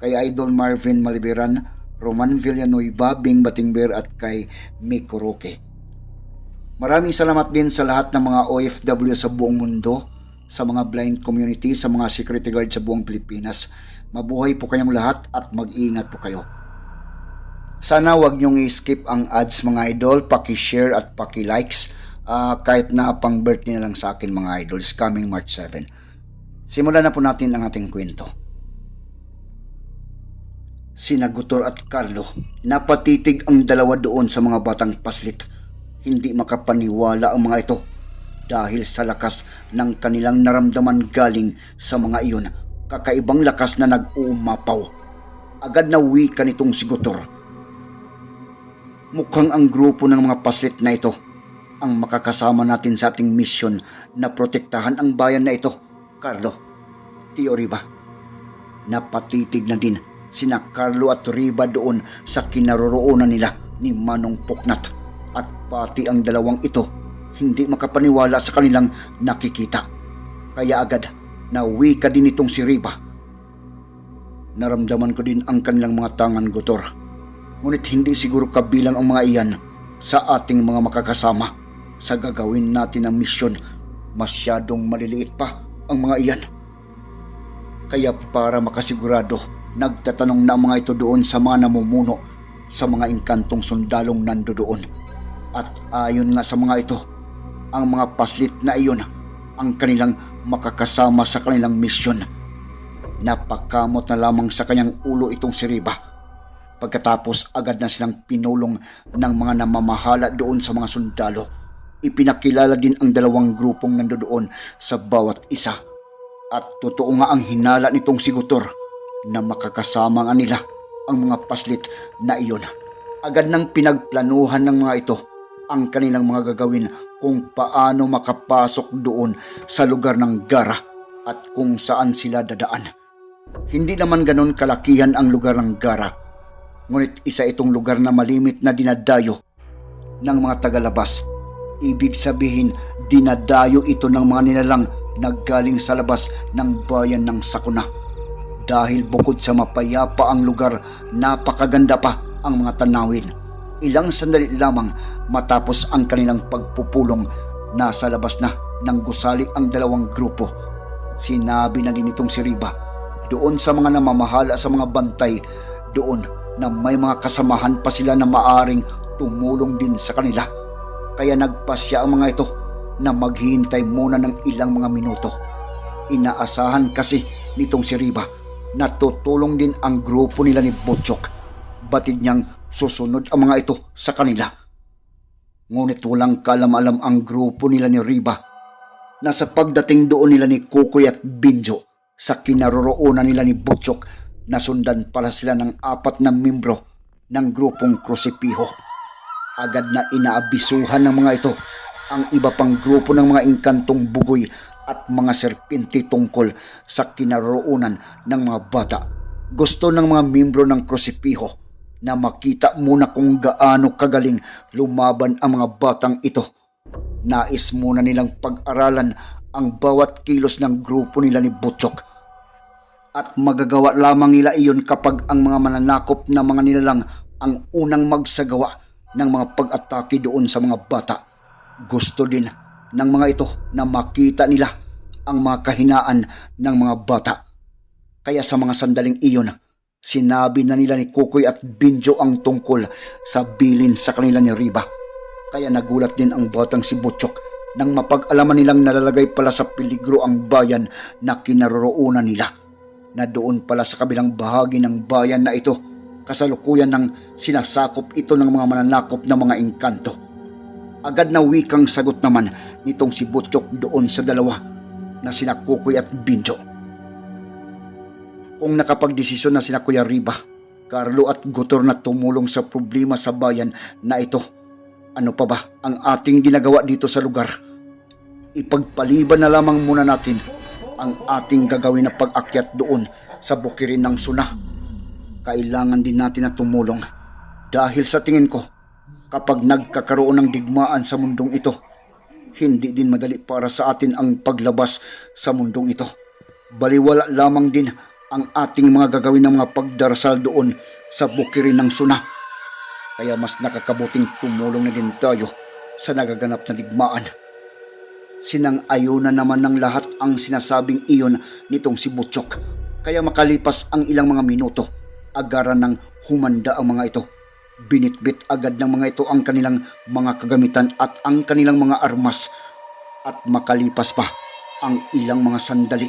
kay Idol Marvin Maliberan, Roman Villanueva, Bing Batingber at kay Miko Roque. Maraming salamat din sa lahat ng mga OFW sa buong mundo, sa mga blind community, sa mga security guard sa buong Pilipinas. Mabuhay po kayong lahat at mag-iingat po kayo. Sana wag niyong i-skip ang ads mga idol, paki-share at paki-likes ah, kahit na pang birthday na lang sa akin mga idols coming March 7. Simulan na po natin ang ating kwento. Sina Gutor at Carlo, napatitig ang dalawa doon sa mga batang paslit. Hindi makapaniwala ang mga ito dahil sa lakas ng kanilang naramdaman galing sa mga iyon. Kakaibang lakas na nag-uumapaw. Agad na wika nitong si Gutor. Mukhang ang grupo ng mga paslit na ito ang makakasama natin sa ating misyon na protektahan ang bayan na ito. Carlo, Tio Riba, napatitig na din sina Carlo at Riba doon sa kinaroroonan nila ni Manong Puknat at pati ang dalawang ito hindi makapaniwala sa kanilang nakikita. Kaya agad nauwi ka din itong si Riba. Naramdaman ko din ang kanilang mga tangan gutor. Ngunit hindi siguro kabilang ang mga iyan sa ating mga makakasama sa gagawin natin ang misyon. Masyadong maliliit pa ang mga iyan. Kaya para makasigurado, nagtatanong na mga ito doon sa mga namumuno sa mga inkantong sundalong nando doon. At ayon nga sa mga ito, ang mga paslit na iyon ang kanilang makakasama sa kanilang misyon. Napakamot na lamang sa kanyang ulo itong si Riba. Pagkatapos agad na silang pinulong ng mga namamahala doon sa mga sundalo. Ipinakilala din ang dalawang grupong nandoon sa bawat isa. At totoo nga ang hinala nitong si Gutor na makakasama nga nila ang mga paslit na iyon. Agad nang pinagplanuhan ng mga ito ang kanilang mga gagawin kung paano makapasok doon sa lugar ng Gara at kung saan sila dadaan. Hindi naman ganon kalakihan ang lugar ng Gara, ngunit isa itong lugar na malimit na dinadayo ng mga tagalabas. Ibig sabihin, dinadayo ito ng mga nilalang na galing sa labas ng bayan ng Sakuna. Dahil bukod sa mapayapa ang lugar, napakaganda pa ang mga tanawin. Ilang sandali lamang matapos ang kanilang pagpupulong, nasa labas na ng gusali ang dalawang grupo. Sinabi na din itong si Riba, doon sa mga namamahala sa mga bantay, doon na may mga kasamahan pa sila na maaring tumulong din sa kanila. Kaya nagpasya ang mga ito na maghihintay muna ng ilang mga minuto. Inaasahan kasi nitong si Riba na tutulong din ang grupo nila ni Butchok. Batid niyang susunod ang mga ito sa kanila. Ngunit walang kalam-alam ang grupo nila ni Riba na sa pagdating doon nila ni Kukoy at Binjo sa kinaroroonan nila ni Butchok nasundan pala sila ng apat na membro ng grupong Krosipiho. Agad na inaabisuhan ng mga ito ang iba pang grupo ng mga inkantong bugoy at mga serpente tungkol sa kinaroonan ng mga bata. Gusto ng mga membro ng Krosipiho na makita muna kung gaano kagaling lumaban ang mga batang ito. Nais muna nilang pag-aralan ang bawat kilos ng grupo nila ni Butchok. At magagawa lamang nila iyon kapag ang mga mananakop na mga nilalang ang unang magsagawa ng mga pag-atake doon sa mga bata. Gusto din ng mga ito na makita nila ang mga kahinaan ng mga bata. Kaya sa mga sandaling iyon, sinabi na nila ni Kukoy at Binjo ang tungkol sa bilin sa kanila ni Riba. Kaya nagulat din ang batang si Butchok nang mapag-alaman nilang nalalagay pala sa peligro ang bayan na kinaroroonan nila. Na doon pala sa kabilang bahagi ng bayan na ito, kasalukuyan ng sinasakop ito ng mga mananakop na mga engkanto. Agad na wikang sagot naman nitong si Butchok doon sa dalawa na sina Kukoy at Binjo. kung nakapagdesisyon na sina Kuya Riba, Carlo at Gutor na tumulong sa problema sa bayan na ito. Ano pa ba ang ating ginagawa dito sa lugar? Ipagpaliban na lamang muna natin ang ating gagawin na pag-akyat doon sa bukirin ng suna. Kailangan din natin na tumulong dahil sa tingin ko, kapag nagkakaroon ng digmaan sa mundong ito, hindi din madali para sa atin ang paglabas sa mundong ito. Baliwala lamang din ang ating mga gagawin ng mga pagdarasal doon sa bukirin ng suna. Kaya mas nakakabuting tumulong na din tayo sa nagaganap na digmaan. Sinang-ayo na naman ng lahat ang sinasabing iyon nitong si Butchok. Kaya makalipas ang ilang mga minuto, agaran ng humanda ang mga ito. Binitbit agad ng mga ito ang kanilang mga kagamitan at ang kanilang mga armas. At makalipas pa ang ilang mga sandali,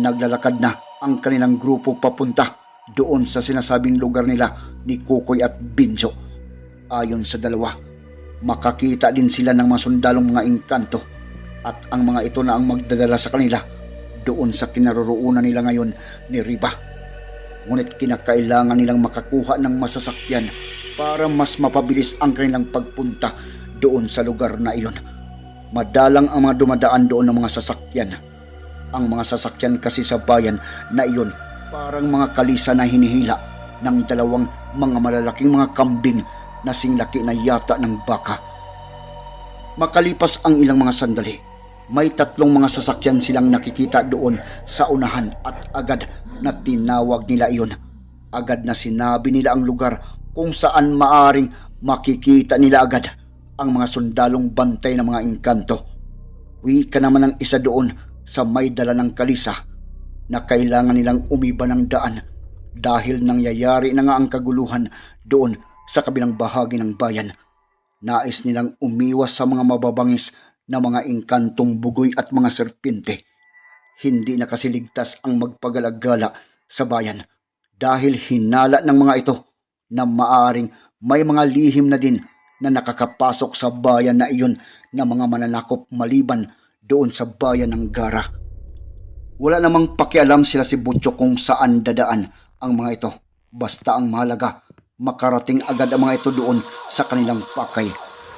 naglalakad na ang kanilang grupo papunta doon sa sinasabing lugar nila ni Kukoy at Binjo. Ayon sa dalawa, makakita din sila ng mga sundalong mga engkanto at ang mga ito na ang magdadala sa kanila doon sa kinaroroonan nila ngayon ni Riba. Ngunit kinakailangan nilang makakuha ng masasakyan para mas mapabilis ang kanilang pagpunta doon sa lugar na iyon. Madalang ang mga dumadaan doon ng mga sasakyan. Ang mga sasakyan kasi sa bayan na iyon parang mga kalisa na hinihila ng dalawang mga malalaking mga kambing na singlaki na yata ng baka. Makalipas ang ilang mga sandali, may tatlong mga sasakyan silang nakikita doon sa unahan at agad na tinawag nila iyon. Agad na sinabi nila ang lugar kung saan maaring makikita nila agad ang mga sundalong bantay ng mga engkanto. Wika naman ang isa doon sa may dala ng kalisa na kailangan nilang umiba ng daan dahil nangyayari na nga ang kaguluhan doon sa kabilang bahagi ng bayan. Nais nilang umiwas sa mga mababangis na mga engkantong bugoy at mga serpinte. Hindi na kasi ang magpagalagala sa bayan dahil hinala ng mga ito na maaring may mga lihim na din na nakakapasok sa bayan na iyon na mga mananakop maliban doon sa bayan ng Gara. Wala namang pakialam sila si Butcho kung saan dadaan ang mga ito. Basta ang mahalaga, makarating agad ang mga ito doon sa kanilang pakay.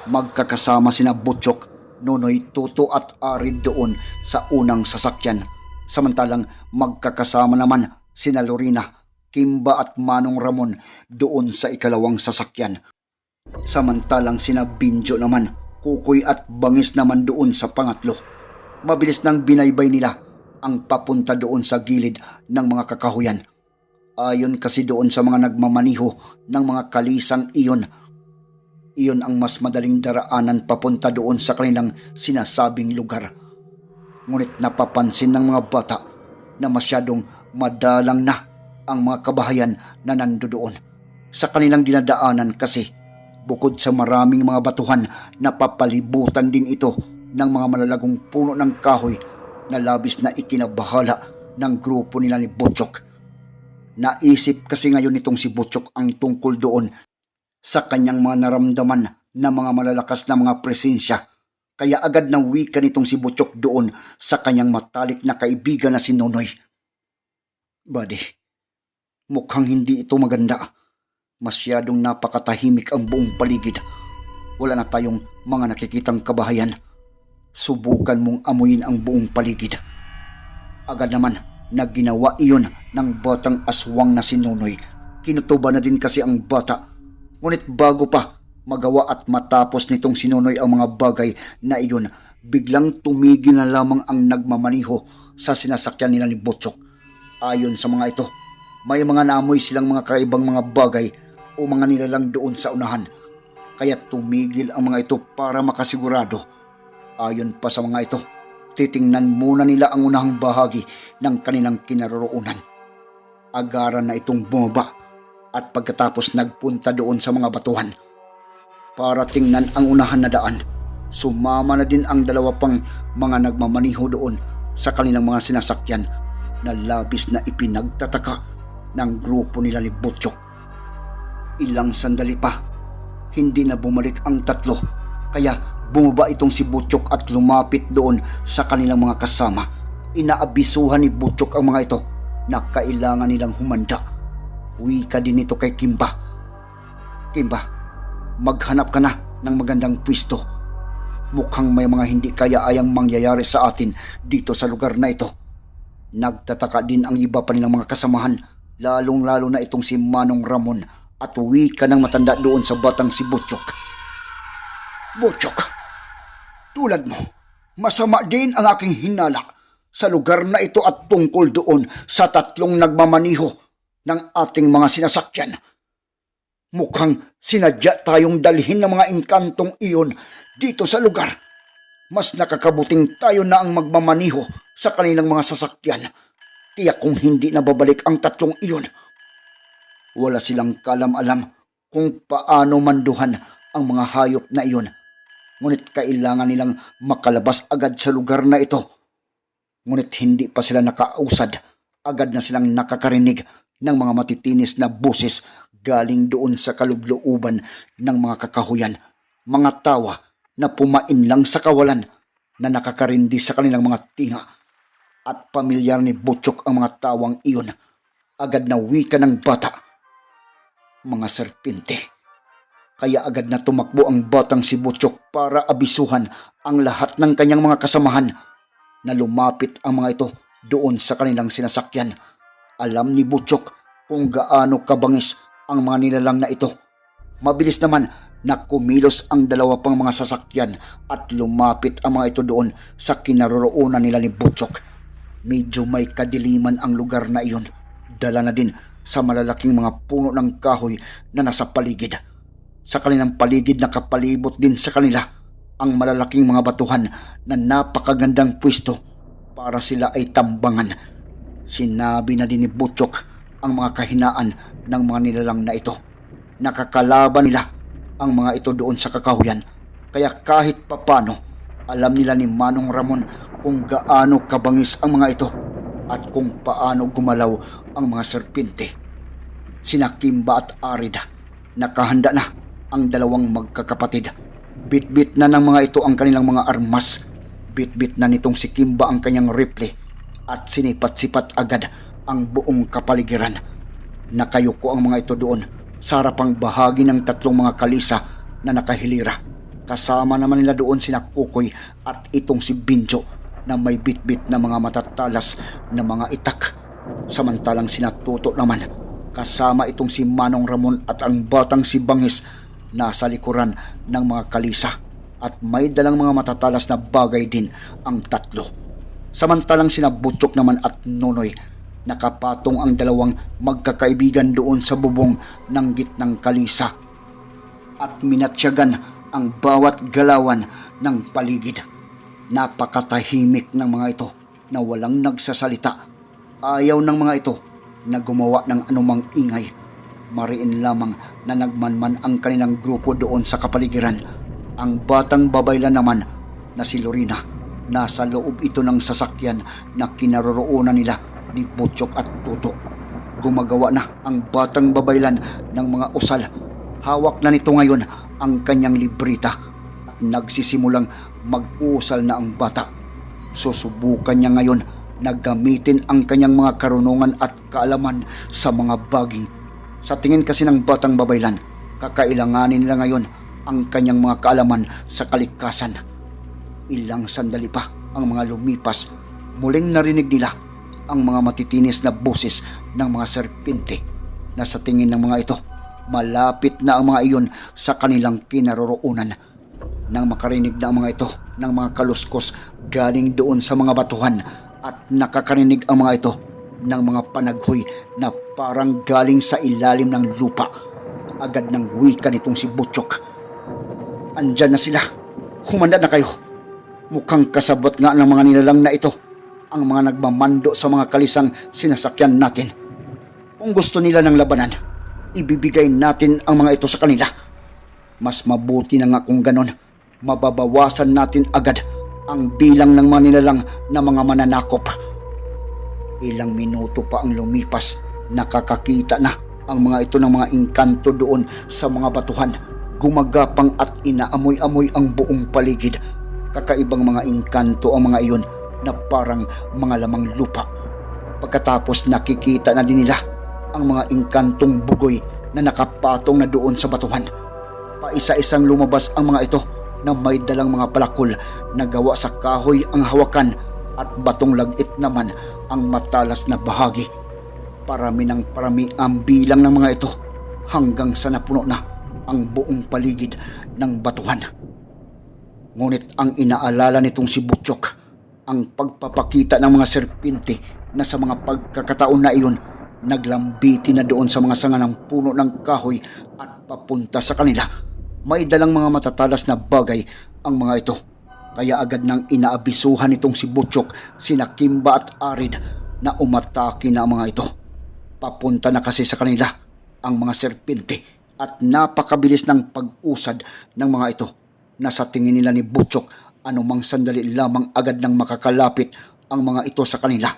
Magkakasama sina Butchok, Nonoy, Tuto at Arid doon sa unang sasakyan. Samantalang magkakasama naman sina Lorina, Kimba at Manong Ramon doon sa ikalawang sasakyan. Samantalang sina Binjo naman, Kukoy at Bangis naman doon sa pangatlo. Mabilis nang binaybay nila ang papunta doon sa gilid ng mga kakahuyan. Ayon kasi doon sa mga nagmamaniho ng mga kalisang iyon, iyon ang mas madaling daraanan papunta doon sa kanilang sinasabing lugar. Ngunit napapansin ng mga bata na masyadong madalang na ang mga kabahayan na nando doon. Sa kanilang dinadaanan kasi, bukod sa maraming mga batuhan, napapalibutan din ito ng mga malalagong puno ng kahoy na labis na ikinabahala ng grupo nila ni Butchok. Naisip kasi ngayon nitong si Butchok ang tungkol doon sa kanyang mga naramdaman na mga malalakas na mga presensya. Kaya agad na wika nitong si Butchok doon sa kanyang matalik na kaibigan na si Nonoy. Buddy, mukhang hindi ito maganda. Masyadong napakatahimik ang buong paligid. Wala na tayong mga nakikitang kabahayan. Subukan mong amuyin ang buong paligid. Agad naman na ginawa iyon ng batang aswang na si Nonoy. Kinutuba na din kasi ang bata Ngunit bago pa magawa at matapos nitong sinunoy ang mga bagay na iyon, biglang tumigil na lamang ang nagmamaniho sa sinasakyan nila ni Butchok. Ayon sa mga ito, may mga naamoy silang mga kaibang mga bagay o mga nilalang doon sa unahan. Kaya tumigil ang mga ito para makasigurado. Ayon pa sa mga ito, titingnan muna nila ang unahang bahagi ng kanilang kinaroroonan. Agaran na itong bumaba at pagkatapos nagpunta doon sa mga batuhan. Para tingnan ang unahan na daan, sumama na din ang dalawa pang mga nagmamaniho doon sa kanilang mga sinasakyan na labis na ipinagtataka ng grupo nila ni Butchok. Ilang sandali pa, hindi na bumalik ang tatlo kaya bumaba itong si Butchok at lumapit doon sa kanilang mga kasama. Inaabisuhan ni Butchok ang mga ito na kailangan nilang humanda. Uwi ka din ito kay Kimba. Kimba, maghanap ka na ng magandang pwisto. Mukhang may mga hindi kaya ayang mangyayari sa atin dito sa lugar na ito. Nagtataka din ang iba pa nilang mga kasamahan, lalong-lalo na itong si Manong Ramon at uwi ka ng matanda doon sa batang si Butchok. Butchok, tulad mo, masama din ang aking hinala sa lugar na ito at tungkol doon sa tatlong nagmamaniho ng ating mga sinasakyan. Mukhang sinadya tayong dalhin ng mga inkantong iyon dito sa lugar. Mas nakakabuting tayo na ang magmamaniho sa kanilang mga sasakyan. Tiyak kung hindi na babalik ang tatlong iyon. Wala silang kalam-alam kung paano manduhan ang mga hayop na iyon. Ngunit kailangan nilang makalabas agad sa lugar na ito. Ngunit hindi pa sila nakausad. Agad na silang nakakarinig ng mga matitinis na busis galing doon sa kalublooban ng mga kakahuyan. Mga tawa na pumain lang sa kawalan na nakakarindi sa kanilang mga tinga. At pamilyar ni Butchok ang mga tawang iyon. Agad na wika ng bata. Mga serpente. Kaya agad na tumakbo ang batang si Butchok para abisuhan ang lahat ng kanyang mga kasamahan na lumapit ang mga ito doon sa kanilang sinasakyan. Alam ni Butchok kung gaano kabangis ang mga nilalang na ito. Mabilis naman na kumilos ang dalawa pang mga sasakyan at lumapit ang mga ito doon sa kinaroroonan nila ni Butchok. Medyo may kadiliman ang lugar na iyon. Dala na din sa malalaking mga puno ng kahoy na nasa paligid. Sa kanilang paligid nakapalibot din sa kanila ang malalaking mga batuhan na napakagandang pwesto para sila ay tambangan. Sinabi na din ni Butchok ang mga kahinaan ng mga nilalang na ito. Nakakalaban nila ang mga ito doon sa kakahuyan. Kaya kahit papano, alam nila ni Manong Ramon kung gaano kabangis ang mga ito at kung paano gumalaw ang mga serpente. Sina Kimba at Arida, nakahanda na ang dalawang magkakapatid. Bit-bit na ng mga ito ang kanilang mga armas. Bit-bit na nitong si Kimba ang kanyang rifle at sinipat-sipat agad ang buong kapaligiran. Nakayuko ang mga ito doon sa harapang bahagi ng tatlong mga kalisa na nakahilira. Kasama naman nila doon sina Kukoy at itong si Binjo na may bit-bit na mga matatalas na mga itak. Samantalang sina Tuto naman kasama itong si Manong Ramon at ang batang si Bangis nasa likuran ng mga kalisa at may dalang mga matatalas na bagay din ang tatlo. Samantalang sina Butchok naman at Nonoy nakapatong ang dalawang magkakaibigan doon sa bubong ng gitnang kalisa at minatsyagan ang bawat galawan ng paligid. Napakatahimik ng mga ito na walang nagsasalita. Ayaw ng mga ito na gumawa ng anumang ingay. Mariin lamang na nagmanman ang kanilang grupo doon sa kapaligiran. Ang batang babayla naman na si Lorena nasa loob ito ng sasakyan na kinaroroonan nila ni Butchok at Tuto. Gumagawa na ang batang babaylan ng mga usal. Hawak na nito ngayon ang kanyang librita nagsisimulang mag-usal na ang bata. Susubukan niya ngayon na gamitin ang kanyang mga karunungan at kaalaman sa mga baging. Sa tingin kasi ng batang babaylan, kakailanganin nila ngayon ang kanyang mga kaalaman sa kalikasan. Ilang sandali pa ang mga lumipas, muling narinig nila ang mga matitinis na boses ng mga serpente na sa tingin ng mga ito, malapit na ang mga iyon sa kanilang kinaroroonan. Nang makarinig na ang mga ito ng mga kaluskos galing doon sa mga batuhan at nakakarinig ang mga ito ng mga panaghoy na parang galing sa ilalim ng lupa. Agad ng wika nitong si Butchok. Andyan na sila. Humanda na kayo. Mukhang kasabot nga ng mga nilalang na ito ang mga nagmamando sa mga kalisang sinasakyan natin. Kung gusto nila ng labanan, ibibigay natin ang mga ito sa kanila. Mas mabuti na nga kung ganon, mababawasan natin agad ang bilang ng mga nilalang na mga mananakop. Ilang minuto pa ang lumipas, nakakakita na ang mga ito ng mga engkanto doon sa mga batuhan. Gumagapang at inaamoy-amoy ang buong paligid. Kakaibang mga engkanto ang mga iyon na parang mga lamang lupa. Pagkatapos nakikita na din nila ang mga ingkantong bugoy na nakapatong na doon sa batuhan. Paisa-isang lumabas ang mga ito na may dalang mga palakol na gawa sa kahoy ang hawakan at batong lagit naman ang matalas na bahagi. Parami ng parami ang bilang ng mga ito hanggang sa napuno na ang buong paligid ng batuhan. Ngunit ang inaalala nitong si Butchok, ang pagpapakita ng mga serpente na sa mga pagkakataon na iyon, naglambiti na doon sa mga sanga ng puno ng kahoy at papunta sa kanila. May dalang mga matatalas na bagay ang mga ito. Kaya agad nang inaabisuhan nitong si Butchok, sina Kimba at Arid na umatake na ang mga ito. Papunta na kasi sa kanila ang mga serpente at napakabilis ng pag-usad ng mga ito na sa tingin nila ni Butchok anumang sandali lamang agad nang makakalapit ang mga ito sa kanila.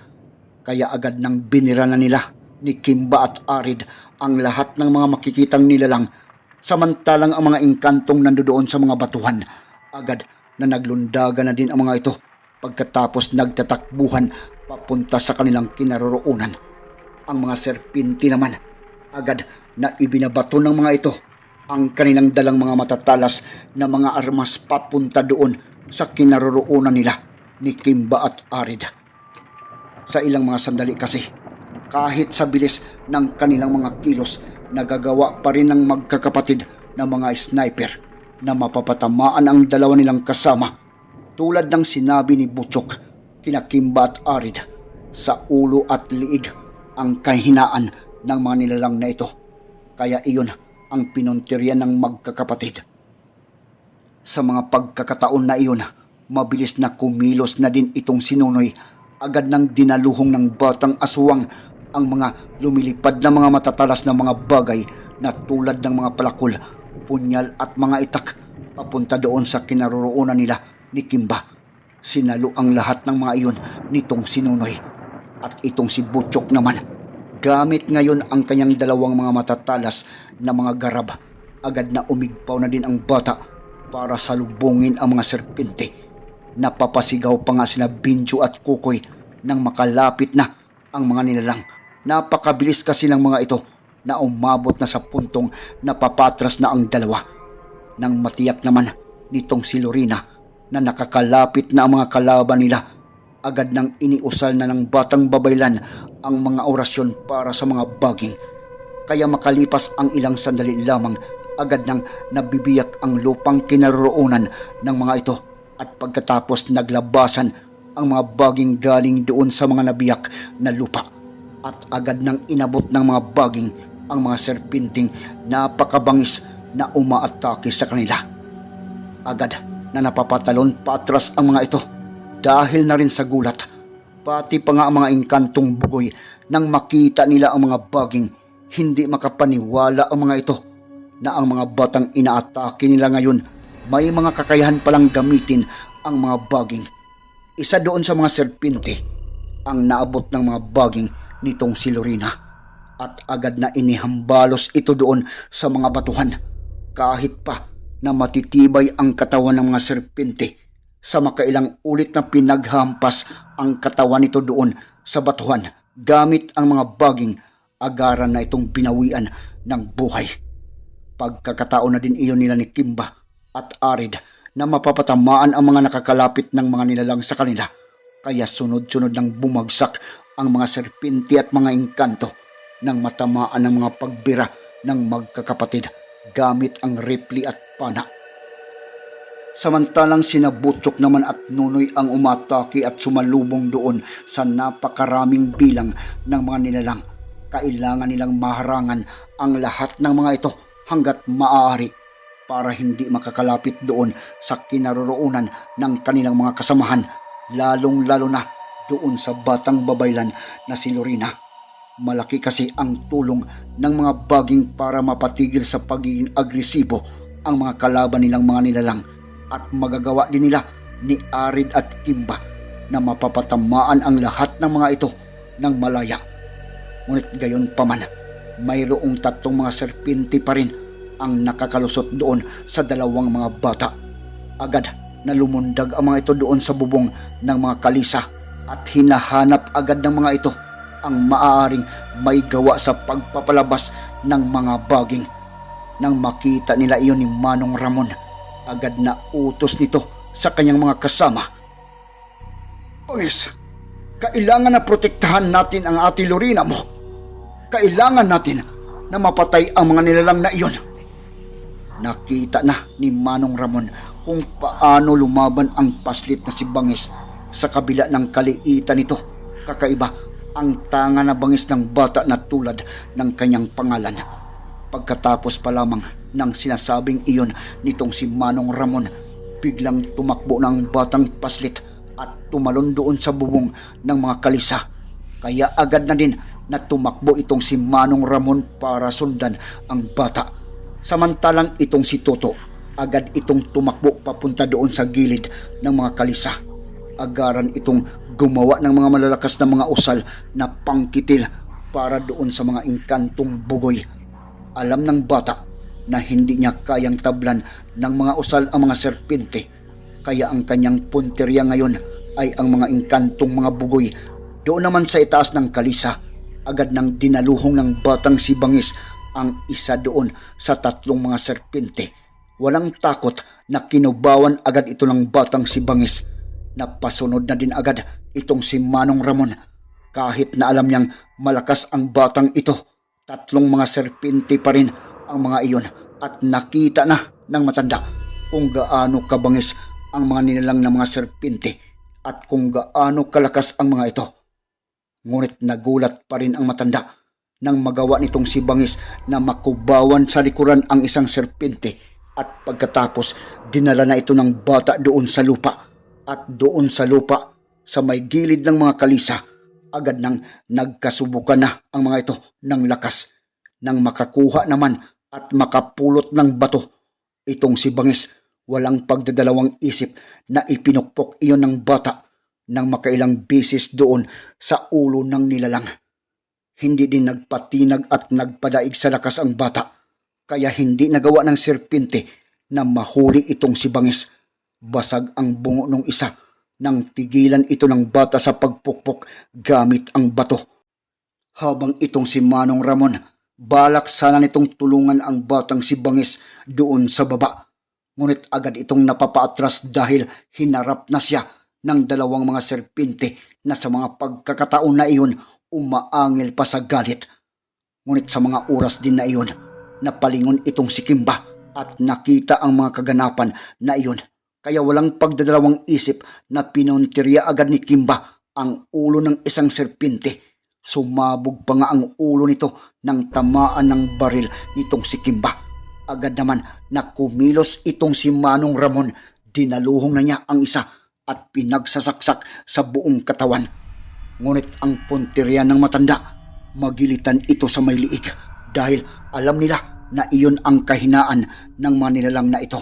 Kaya agad nang binira na nila ni Kimba at Arid ang lahat ng mga makikitang nilalang samantalang ang mga engkantong nandoon sa mga batuhan agad na naglundagan na din ang mga ito pagkatapos nagtatakbuhan papunta sa kanilang kinaroroonan. Ang mga serpinti naman agad na ibinabato ng mga ito ang kanilang dalang mga matatalas na mga armas papunta doon sa kinaroroonan nila ni Kimba at Arid. Sa ilang mga sandali kasi, kahit sa bilis ng kanilang mga kilos, nagagawa pa rin ng magkakapatid na mga sniper na mapapatamaan ang dalawa nilang kasama tulad ng sinabi ni Butchok kina Kimba at Arid sa ulo at liig ang kahinaan ng mga nilalang na ito. Kaya iyon ang pinuntiryan ng magkakapatid. Sa mga pagkakataon na iyon, mabilis na kumilos na din itong sinunoy. Agad nang dinaluhong ng batang aswang ang mga lumilipad na mga matatalas na mga bagay na tulad ng mga palakol, punyal at mga itak papunta doon sa kinaroroonan nila ni Kimba. Sinalo ang lahat ng mga iyon nitong sinunoy. At itong si Butchok naman, gamit ngayon ang kanyang dalawang mga matatalas na mga garab. Agad na umigpaw na din ang bata para salubungin ang mga serpente. Napapasigaw pa nga sina Binjo at Kukoy nang makalapit na ang mga nilalang. Napakabilis kasi ng mga ito na umabot na sa puntong napapatras na ang dalawa. Nang matiyak naman nitong si Lorena na nakakalapit na ang mga kalaban nila, agad nang iniusal na ng batang babaylan ang mga orasyon para sa mga baging. Kaya makalipas ang ilang sandali lamang, agad nang nabibiyak ang lupang kinaroroonan ng mga ito at pagkatapos naglabasan ang mga baging galing doon sa mga nabiyak na lupa at agad nang inabot ng mga baging ang mga serpinting napakabangis na umaatake sa kanila. Agad na napapatalon patras ang mga ito dahil na rin sa gulat. Pati pa nga ang mga engkantong bugoy nang makita nila ang mga baging hindi makapaniwala ang mga ito na ang mga batang inaatake nila ngayon may mga kakayahan palang gamitin ang mga baging. Isa doon sa mga serpente ang naabot ng mga baging nitong si Lorena at agad na inihambalos ito doon sa mga batuhan kahit pa na matitibay ang katawan ng mga serpente sa makailang ulit na pinaghampas ang katawan nito doon sa batuhan gamit ang mga baging agaran na itong binawian ng buhay. Pagkakataon na din iyon nila ni Kimba at Arid na mapapatamaan ang mga nakakalapit ng mga nilalang sa kanila. Kaya sunod-sunod nang bumagsak ang mga serpente at mga engkanto nang matamaan ng mga pagbira ng magkakapatid gamit ang ripli at pana. Samantalang sina Butchok naman at Nunoy ang umatake at sumalubong doon sa napakaraming bilang ng mga nilalang. Kailangan nilang maharangan ang lahat ng mga ito hanggat maaari para hindi makakalapit doon sa kinaroroonan ng kanilang mga kasamahan, lalong-lalo na doon sa batang babaylan na si Lorena. Malaki kasi ang tulong ng mga baging para mapatigil sa pagiging agresibo ang mga kalaban nilang mga nilalang at magagawa din nila ni Arid at Kimba na mapapatamaan ang lahat ng mga ito ng malaya. Ngunit gayon pa man, mayroong tatlong mga serpente pa rin ang nakakalusot doon sa dalawang mga bata. Agad na lumundag ang mga ito doon sa bubong ng mga kalisa at hinahanap agad ng mga ito ang maaaring may gawa sa pagpapalabas ng mga baging. Nang makita nila iyon ni Manong Ramon, agad na utos nito sa kanyang mga kasama. Pangis, kailangan na protektahan natin ang ate Lorena mo. Kailangan natin na mapatay ang mga nilalang na iyon. Nakita na ni Manong Ramon kung paano lumaban ang paslit na si Bangis sa kabila ng kaliitan nito. Kakaiba ang tanga na bangis ng bata na tulad ng kanyang pangalan. Pagkatapos pa lamang ng sinasabing iyon nitong si Manong Ramon, biglang tumakbo ng batang paslit at tumalon doon sa bubong ng mga kalisa. Kaya agad na din na tumakbo itong si Manong Ramon para sundan ang bata. Samantalang itong si Toto, agad itong tumakbo papunta doon sa gilid ng mga kalisa. Agaran itong gumawa ng mga malalakas na mga usal na pangkitil para doon sa mga inkantong bugoy. Alam ng bata na hindi niya kayang tablan ng mga usal ang mga serpente. Kaya ang kanyang punteriya ngayon ay ang mga inkantong mga bugoy. Doon naman sa itaas ng kalisa, agad nang dinaluhong ng batang si Bangis ang isa doon sa tatlong mga serpente. Walang takot na kinubawan agad ito ng batang si Bangis. Napasunod na din agad itong si Manong Ramon. Kahit na alam niyang malakas ang batang ito, tatlong mga serpente pa rin ang mga iyon at nakita na ng matanda kung gaano kabangis ang mga nilalang na mga serpente at kung gaano kalakas ang mga ito. Ngunit nagulat pa rin ang matanda nang magawa nitong si Bangis na makubawan sa likuran ang isang serpente at pagkatapos dinala na ito ng bata doon sa lupa at doon sa lupa sa may gilid ng mga kalisa agad nang nagkasubukan na ang mga ito ng lakas nang makakuha naman at makapulot ng bato itong si Bangis walang pagdadalawang isip na ipinukpok iyon ng bata nang makailang bisis doon sa ulo ng nilalang. Hindi din nagpatinag at nagpadaig sa lakas ang bata, kaya hindi nagawa ng serpente na mahuli itong si Bangis. Basag ang bungo ng isa nang tigilan ito ng bata sa pagpukpok gamit ang bato. Habang itong si Manong Ramon, balak sana nitong tulungan ang batang si Bangis doon sa baba. Ngunit agad itong napapaatras dahil hinarap na siya ng dalawang mga serpente na sa mga pagkakataon na iyon umaangil pa sa galit. Ngunit sa mga oras din na iyon, napalingon itong si Kimba at nakita ang mga kaganapan na iyon. Kaya walang pagdadalawang isip na pinuntirya agad ni Kimba ang ulo ng isang serpente. Sumabog pa nga ang ulo nito ng tamaan ng baril nitong si Kimba. Agad naman na kumilos itong si Manong Ramon. Dinaluhong na niya ang isa at pinagsasaksak sa buong katawan. Ngunit ang punteriya ng matanda, magilitan ito sa may liig dahil alam nila na iyon ang kahinaan ng mga nilalang na ito.